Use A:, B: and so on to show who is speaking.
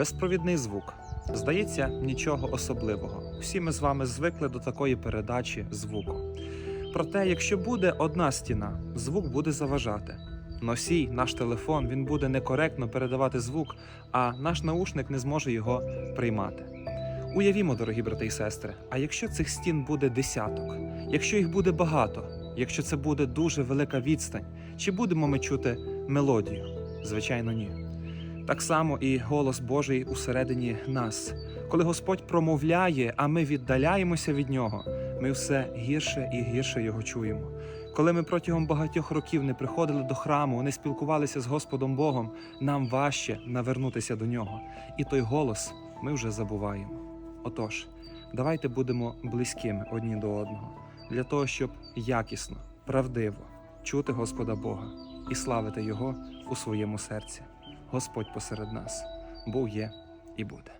A: Безпровідний звук. Здається, нічого особливого. Всі ми з вами звикли до такої передачі звуку. Проте, якщо буде одна стіна, звук буде заважати. Носій, наш телефон, він буде некоректно передавати звук, а наш наушник не зможе його приймати. Уявімо, дорогі брати і сестри, а якщо цих стін буде десяток, якщо їх буде багато, якщо це буде дуже велика відстань, чи будемо ми чути мелодію? Звичайно, ні. Так само і голос Божий усередині нас. Коли Господь промовляє, а ми віддаляємося від нього, ми все гірше і гірше його чуємо. Коли ми протягом багатьох років не приходили до храму, не спілкувалися з Господом Богом, нам важче навернутися до нього. І той голос ми вже забуваємо. Отож, давайте будемо близькими одні до одного, для того, щоб якісно, правдиво чути Господа Бога і славити Його у своєму серці. Господь посеред нас був є і буде.